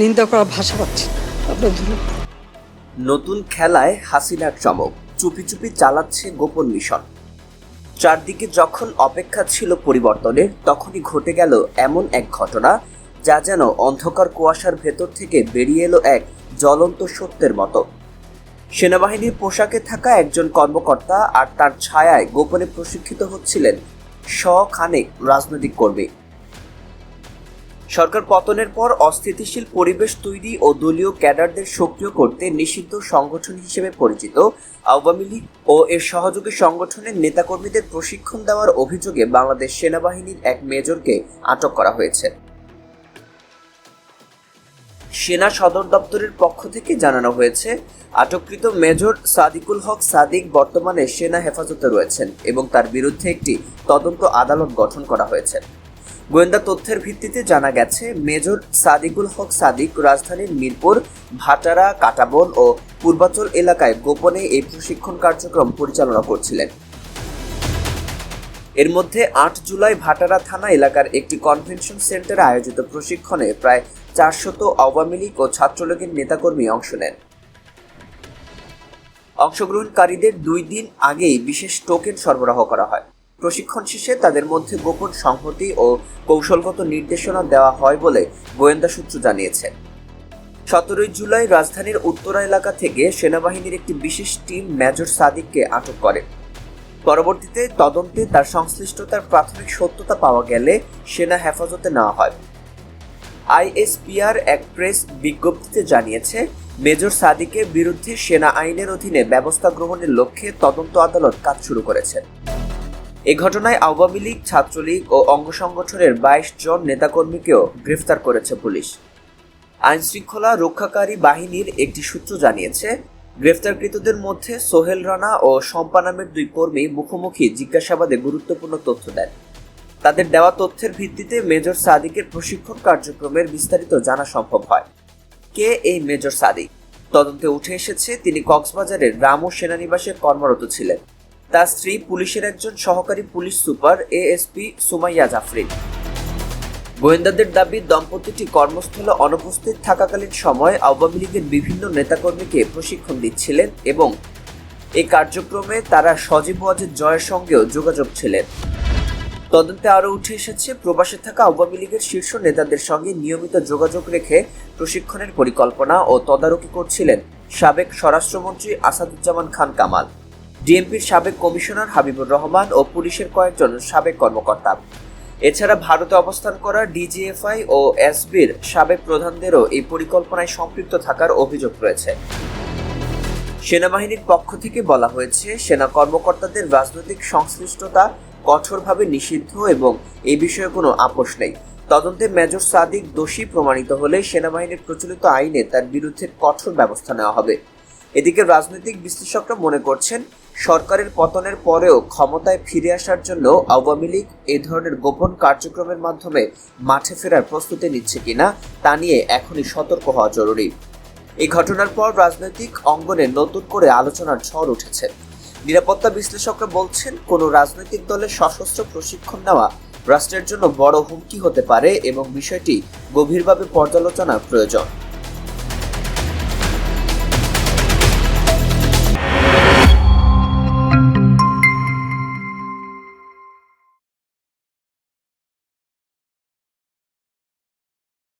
নিন্দা করার ভাষা পাচ্ছি আপনার নতুন খেলায় হাসিনার চমক, চুপি চুপি চালাচ্ছে গোপন মিশন। চারদিকে যখন অপেক্ষা ছিল পরিবর্তনের, তখনই ঘটে গেল এমন এক ঘটনা, যা যেন অন্ধকার কুয়াশার ভেতর থেকে বেরিয়ে এলো এক জ্বলন্ত সত্যের মতো। সেনাবাহিনীর পোশাকে থাকা একজন কর্মকর্তা আর তার ছায়ায় গোপনে প্রশিক্ষিত হচ্ছিলেন শ খানেক রাজনৈতিক কর্মী। সরকার পতনের পর অস্থিতিশীল পরিবেশ তৈরি ও দলীয় ক্যাডারদের সক্রিয় করতে নিষিদ্ধ সংগঠন হিসেবে পরিচিত আওয়ামী লীগ ও এর সহযোগী সংগঠনের নেতাকর্মীদের প্রশিক্ষণ দেওয়ার অভিযোগে বাংলাদেশ সেনাবাহিনীর এক মেজরকে আটক করা হয়েছে। সেনা সদর দপ্তরের পক্ষ থেকে জানানো হয়েছে, আটককৃত মেজর সাদিকুল হক সাদিক বর্তমানে সেনা হেফাজতে রয়েছেন এবং তার বিরুদ্ধে একটি তদন্ত আদালত গঠন করা হয়েছে। গোয়েন্দা তথ্যের ভিত্তিতে জানা গেছে, মেজর সাদিকুল হক সাদিক রাজধানীর মিরপুর, ভাটারা, কাটাবন ও পূর্বাচল এলাকায় গোপনে এই প্রশিক্ষণ কার্যক্রম পরিচালনা করছিলেন। এর মধ্যে আট জুলাই ভাটারা থানা এলাকার একটি কনভেনশন সেন্টারে আয়োজিত প্রশিক্ষণে প্রায় চারশত আওয়ামী লীগ ও ছাত্রলীগের নেতাকর্মী অংশ নেন। অংশগ্রহণকারীদের দুই দিন আগেই বিশেষ টোকেন সরবরাহ করা হয়। প্রশিক্ষণ শেষে তাদের মধ্যে গোপন সংহতি ও কৌশলগত নির্দেশনা দেওয়া হয় বলে গোয়েন্দা সূত্র জানিয়েছে। সতেরোই জুলাই রাজধানীর উত্তরা এলাকা থেকে সেনাবাহিনীর একটি বিশেষ টিম মেজর সাদিককে আটক করে। পরবর্তীতে তদন্তে তার সংশ্লিষ্টতার প্রাথমিক সত্যতা পাওয়া গেলে সেনা হেফাজতে নেওয়া হয়। আইএসপিআর এক প্রেস বিজ্ঞপ্তিতে জানিয়েছে, মেজর সাদিকের বিরুদ্ধে সেনা আইনের অধীনে ব্যবস্থা গ্রহণের লক্ষ্যে তদন্ত আদালত কাজ শুরু করেছে। এ ঘটনায় আওয়ামী লীগ, ছাত্রলীগ ও অঙ্গ সংগঠনের বাইশ জন নেতাকর্মীকেও গ্রেফতার করেছে পুলিশ। আইন শৃঙ্খলা রক্ষাকারী বাহিনীর একটি সূত্র জানিয়েছে, গ্রেফতারকৃতদের মধ্যে সোহেল রানা ও শম্পা নামের দুই কর্মী মুখোমুখি জিজ্ঞাসাবাদে গুরুত্বপূর্ণ তথ্য দেন। তাদের দেওয়া তথ্যের ভিত্তিতে মেজর সাদিকের প্রশিক্ষণ কার্যক্রমের বিস্তারিত জানা সম্ভব হয়। কে এই মেজর সাদিক? তদন্তে উঠে এসেছে, তিনি কক্সবাজারের রামু সেনানিবাসে কর্মরত ছিলেন। তার স্ত্রী পুলিশের একজন সহকারী police super, ASP Sumaiya Jafrin. গোয়েন্দাদের দাবি, দম্পতিটি কর্মস্থলে অনুপস্থিত থাকাকালীন সময় আওয়ামী লীগের বিভিন্ন নেতাকর্মীকে প্রশিক্ষণ দিচ্ছিলেন এবং এই কার্যক্রমে তারা সজীব ওয়াজেদ জয়ের সঙ্গেও যোগাযোগ ছিলেন। তদন্তে আরও উঠে এসেছে, প্রবাসে থাকা আওয়ামী লীগের শীর্ষ নেতাদের সঙ্গে নিয়মিত যোগাযোগ রেখে প্রশিক্ষণের পরিকল্পনা ও তদারকি করছিলেন সাবেক স্বরাষ্ট্রমন্ত্রী আসাদুজ্জামান খান কামাল। ডিএমপির সাবেক কমিশনার হাবিবুর রহমান ও পুলিশের কয়েকজন সাবেক কর্মকর্তা। এছাড়া ভারতে অবস্থান করা ডিজিএফআই ও এসবির সাবেক প্রধানদেরও এই পরিকল্পনায় সম্পৃক্ত থাকার অভিযোগ রয়েছে। সেনাবাহিনীর পক্ষ থেকে বলা হয়েছে, সেনা কর্মকর্তাদের রাজনৈতিক সংশ্লিষ্টতা কঠোরভাবে নিষিদ্ধ এবং এই বিষয়ে কোনো আপোষ নেই। তদন্তে মেজর সাদিক দোষী প্রমাণিত হলে সেনাবাহিনীর প্রচলিত আইনে তার বিরুদ্ধে কঠোর ব্যবস্থা নেওয়া হবে। এদিকে রাজনৈতিক বিশ্লেষকরা মনে করছেন সরকারের পতনের পরেও ক্ষমতায় ফিরে আসার জন্য আওয়ামী লীগ এ ধরনের গোপন কার্যক্রমের মাধ্যমে মাঠে ফেরার প্রস্তুতি নিচ্ছে কিনা তা নিয়ে এখনই সতর্ক হওয়া জরুরি। এই ঘটনার পর রাজনৈতিক অঙ্গনে নতুন করে আলোচনার ঝড় উঠেছে। নিরাপত্তা বিশ্লেষকরা বলছেন, কোনো রাজনৈতিক দলের সশস্ত্র প্রশিক্ষণ নেওয়া রাষ্ট্রের জন্য বড় হুমকি হতে পারে এবং বিষয়টি গভীরভাবে পর্যালোচনার প্রয়োজন।